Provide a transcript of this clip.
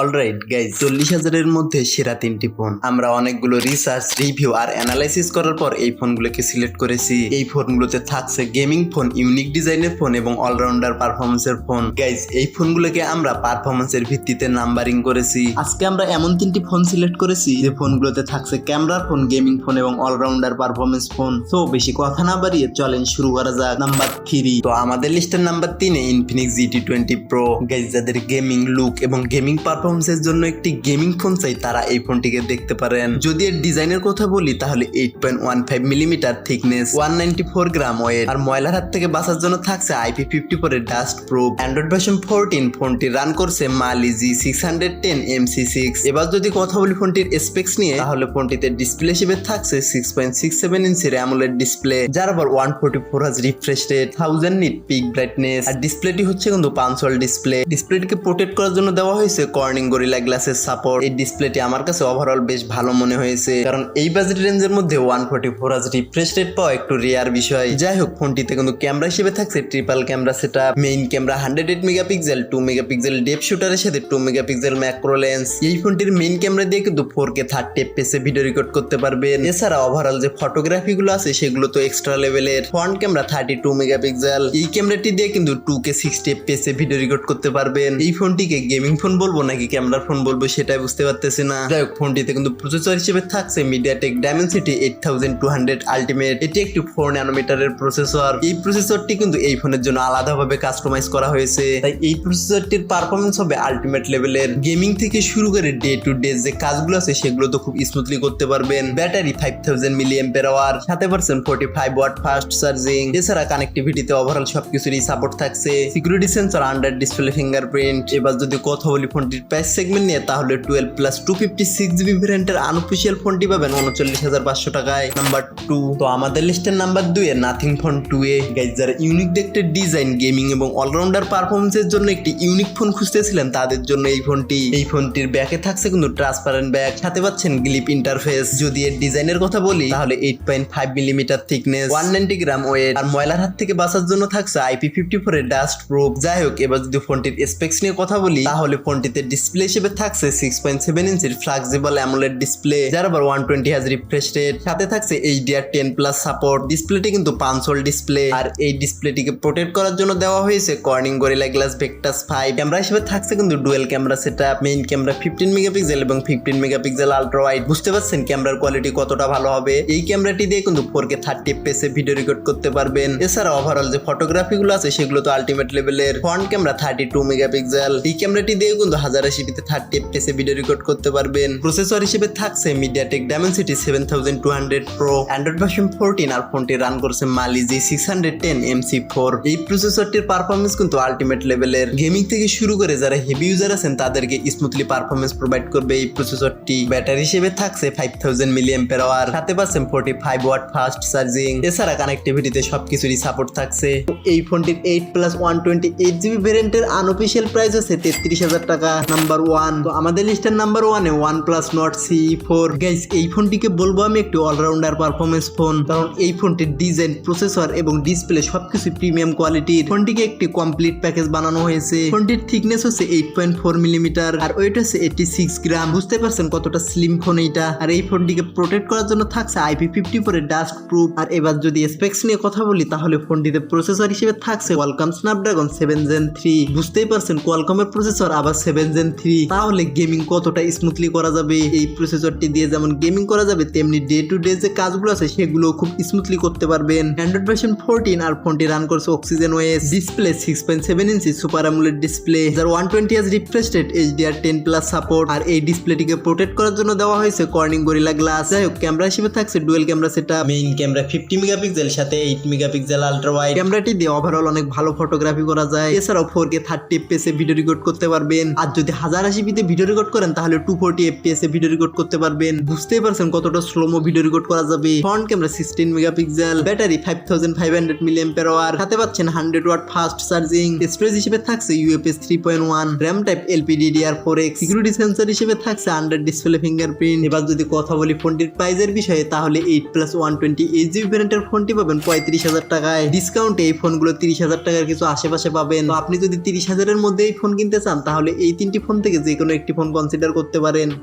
Alright guys চল্লিশ হাজারের মধ্যে সেরা তিনটি ফোন আমরা অনেকগুলো রিসার্চ রিভিউ আর অ্যানালাইসিস করার পর এই ফোনগুলোকে সিলেক্ট করেছি। এই ফোনগুলোতে থাকছে গেমিং ফোন ইউনিক ডিজাইনের ফোন এবং অলরাউন্ডার পারফরমেন্সের ফোন গাইজ এই ফোনগুলোকে আমরা পারফরমেন্সের ভিত্তিতে নাম্বারিং করেছি। আজকে আমরা এমন তিনটি ফোন সিলেক্ট করেছি যে ফোনগুলোতে থাকছে ক্যামেরার ফোন গেমিং ফোন এবং অলরাউন্ডার পারফরমেন্স ফোন তো বেশি কথা না বাড়িয়ে চলেন শুরু করা যাক। নাম্বার থ্রি তো আমাদের লিস্টের নাম্বার তিনে Infinix GT twenty pro guys যাদের গেমিং লুক এবং গেমিং পারফরমেন্সের জন্য একটি গেমিং ফোন চাই, তারা এই ফোনটিকে দেখতে পারেন। যদি এর ডিজাইনের কথা বলি, তাহলে eight point one five millimetre thickness one ninety four gram weight আর ময়লার হাত থেকে বাঁচার জন্য থাকছে IP fifty dust proof Android version fourteen ফোনটি রান করছে Mali G six hundred ten M C six এবার যদি কথা বলি ফোনটির স্পেক্স নিয়ে, তাহলে ফোনটিতে ডিসপ্লে হিসেবে থাকছে সিক্স পয়েন্ট সিক্স সেভেন ইঞ্চির অ্যামোলেড ডিসপ্লে যার আবার ওয়ান ফোর্টি ফোর হাজ refresh rate thousand nit peak brightness আর ডিসপ্লেটি হচ্ছে কিন্তু পাঁচশোল ডিসপ্লে ডিসপ্লেটিকে প্রোটেক্ট করার জন্য দেওয়া হয়েছে কর্নিং গরিলা গ্লাসের সাপোর্ট এই ডিসপ্লেটি আমার কাছে ওভারঅল বেশ ভালো মনে হয়েছে। কারণ এই বাজেট রেঞ্জের মধ্যে ওয়ান ফোর্টি ফোর হাজ রিফ্রেশ রেট পাওয়া একটু রেয়ার বিষয়। যাই হোক ফোনটিতে কিন্তু ক্যামেরা হিসেবে থাকছে ট্রিপল ক্যামেরা সেটা main camera hundred eight megapixel two megapixel depth শুটারের সাথে টু মেগাপিক্সেল ম্যাক্রো লেন্স এই ফোনটির মেইন ক্যামেরা দিয়ে কিন্তু ফোর কে থার্টি পেসে ভিডিও রেকর্ড করতে পারবেন। এছাড়া ওভারঅল যে ফটোগ্রাফি গুলো আছে, সেগুলো তো এক্সট্রা লেভেলের front camera thirty two megapixel এই ক্যামেরাটি দিয়ে কিন্তু two K sixty FPS video record করতে পারবেন। এই ফোনটিকে গেমিং ফোন বলব নাকি ক্যামেরার ফোন বলব সেটাই বুঝতে পারতেছি না। যাই হোক, ফোনটিতে কিন্তু প্রসেসর হিসেবে থাকছে MediaTek Dimensity eight thousand two hundred ultimate এটি একটি ফোর ন্যানোমিটারের প্রসেসর এই প্রসেসরটি কিন্তু এই ফোনের জন্য আলাদাভাবে কাস্টমাইজ করা হয়েছে। তাই এই প্রসেসরটির পারফরমেন্স হবে আলটিমেট লেভেলের গেমিং থেকে শুরু করে ডে টু ডে যে কাজগুলো আছে, সেগুলো তো খুব স্মুথলি করতে পারবেন। Battery five thousand milliampere hour সাথে পারছেন forty five watt fast charging এছাড়া কানেক্টিভিটিতে ওভারঅল সবকিছুরই সাপোর্ট থাকছে। Security sensor under display fingerprint এবার যদি কথা বলি ফোনটির প্রাইস সেগমেন্ট নিয়ে, তাহলে twelve plus two fifty six GB ভ্যারিয়েন্টের unofficial ফোনটি পাবেন উনচল্লিশ হাজার পাঁচশো টাকায়। নাম্বার টু তো আমাদের লিস্টের নাম্বার দুই এ Nothing phone two A guys যারা ইউনিক দেখতে ডিজাইন গেমিং এবং অলরাউন্ডার পারফরমেন্সের জন্য একটি ইউনিক ফোন খুঁজতেছিলেন, তাদের জন্য এই ফোনটি এই ফোনটির ব্যাকে থাকছে কিন্তু ট্রান্সপারেন্ট ব্যাক সাথে পাচ্ছেন গ্লিপ ইন্টারফেস যদি এর ডিজাইনের কথা বলি, তাহলে eight point five millimetre thickness one ninety gram weight আর ময়লার হাত থেকে বাঁচার জন্য থাকছে আইপি ফিফটি ফোর এর ডাস্ট প্রুফ যাই হোক, এবার যদি ফোনটির স্পেক্স নিয়ে কথা বলি, তাহলে ফোনটিতে ডিসপ্লে হিসেবে থাকছে সিক্স পয়েন্ট সেভেন ইঞ্চির ফ্লেক্সিবল অ্যামোলেড ডিসপ্লে যার আবার ওয়ান টোয়েন্টি হাজ রিফ্রেশ রেট সাথে থাকছে এইচডিআর টেন প্লাস সাপোর্ট ডিসপ্লেটি কিন্তু পাঁচশোল ডিসপ্লে আর এই ডিসপ্লেটিকে প্রোটেক্ট করার জন্য দেওয়া হয়েছে Corning Gorilla Glass Victus five camera হিসেবে থাকছে কিন্তু ডুয়েল ক্যামেরা সেটা মেইন ক্যামেরা ফিফটিন মেগাপিক্সেল এবং ফিফটিন মেগাপিক্সেল আলট্রা ওয়াইড বুঝতে পারছেন ক্যামেরার কোয়ালিটি কতটা ভালো হবে? এই ক্যামেরাটি দিয়ে কিন্তু ফোর কে থার্টি পেসে ভিডিও রেকর্ড করতে পারবেন। এছাড়া ওভারঅল যে ফটোগ্রাফি গুলো আছে, সেগুলো তো আলটিমেট লেভেলের front camera thirty two megapixel এই ক্যামেরাটি দিয়ে কিন্তু হাজার আশিটিতে থার্টি এফপিএস ভিডিও রেকর্ড করতে পারবেন। প্রসেসর হিসেবে থাকছে MediaTek Dimensity seven thousand two hundred pro Android version fourteen আর ফোনটি রান করছে Mali G six hundred ten MC four এই প্রসেসরটির পারফরমেন্স কিন্তু আলটিমেট লেভেলের গেমিং থেকে শুরু করে যারা হেভি ইউজার আছেন, তাদেরকে স্মুথলি পারফরমেন্স প্রোভাইড করবে এই প্রসেসরটি ব্যাটারি হিসেবে থাকছে ফাইভ থাউজেন্ড মিলি এম্পের আওয়ার সাথে পাচ্ছেন forty five watt fast charging এছাড়া কানেক্টিভিটিতে সবকিছুরই সাপোর্ট থাকছে। এই ফোনটির eight plus one twenty eight GB ভেরিয়েন্টের আনঅফিসিয়াল প্রাইস আছে তেত্রিশ হাজার টাকা। নাম্বার ওয়ান তো আমাদের লিস্টের নাম্বার ওয়ানে OnePlus Nord C four guys এই ফোনটিকে বলব আমি একটু অলরাউন্ডার পারফরমেন্স ফোন কারণ এই ফোনটির ডিজাইন প্রসেসর এবং ডিসপ্লে সবকিছু প্রিমিয়াম কোয়ালিটির ফোনটিকে একটি কমপ্লিট প্যাকেজ বানানো হয়েছে। ফোনটির থিকনেস হচ্ছে এইট পয়েন্ট ফোর মিলিমিটার আর ওয়েট হচ্ছে এইটি সিক্স গ্রাম বুঝতে পারছেন কতটা স্লিম ফোন এইটা? আর এই ফোনটিকে প্রোটেক্ট করার জন্য থাকছে আইপি ফিফটি ফোরের ডাস্ট প্রুফ আর এবার যদি স্পেক্স নিয়ে কথা বলি, তাহলে ফোনটিতে প্রসেসর হিসেবে থাকছে Qualcomm Snapdragon seven gen three বুঝতেই পারছেন কোয়ালকমের প্রসেসর আবার সেভেন জেন থ্রি তাহলে গেমিং কতটা স্মুথলি করা যাবে? এই প্রসেসরটি দিয়ে যেমন গেমিং করা যাবে, তেমনি ডে টু ডে যে কাজগুলো আছে সেগুলো খুব স্মুথলি করতে পারবেন। অ্যান্ড্রয়েড ভার্সন ফোরটিন আর ফোনটি রান করছে Oxygen OS display six point seven inch super AMOLED display যার one twenty S refresh rate HDR ten plus support আর এই ডিসপ্লেটিকে প্রোটেক্ট করার জন্য দেওয়া হয়েছে কর্নিং গরিলা গ্লাস যাই হোক ক্যামেরা হিসেবে থাকছে ডুয়েল ক্যামেরা সেটা মেইন ক্যামেরা ফিফটি মেগাপিক্সেল সাথে এইট মেগাপিক্সেল আলট্রা ওয়াইড ক্যামেরাটি দিয়ে ওভারঅল অনেক ভালো ফটোগ্রাফি করা যায়। এছাড়াও ফোর কে থার্টি এ ভিডিও রেকর্ড করতে পারবেন। আর যদি হাজার আশি পিতে ভিডিও রেকর্ড করেন, তাহলে টু ফোর্টি এফপিএস এ ভিডিও রেকর্ড করতে পারবেন। বুঝতেই পারছেন কতটা স্লোমো ভিডিও রেকর্ড করা যাবে। Front camera sixteen megapixel battery five thousand five hundred milliampere hour সাথে পাচ্ছেন hundred watt fast charging storage হিসেবে থাকছে UFS three point one RAM type LPDDR four X security sensor হিসেবে থাকছে আন্ডার ডিসপ্লে ফিঙ্গারপ্রিন্ট এবার যদি কথা বলি ফোনটির প্রাইজের বিষয়ে, তাহলে eight plus one twenty eight GB ভ্যারিয়েন্টের ফোনটি পাবেন পঁয়ত্রিশ হাজার টাকায়। ডিসকাউন্টে এই ফোনগুলো তিরিশ হাজার টাকার কিছু আশেপাশে পাবেন। আপনি যদি তিরিশ হাজারের মধ্যে এই ফোন কিনতে চান, তাহলে এই তিনটি ফোন থেকে যে কোনো একটি ফোন কনসিডার করতে পারেন।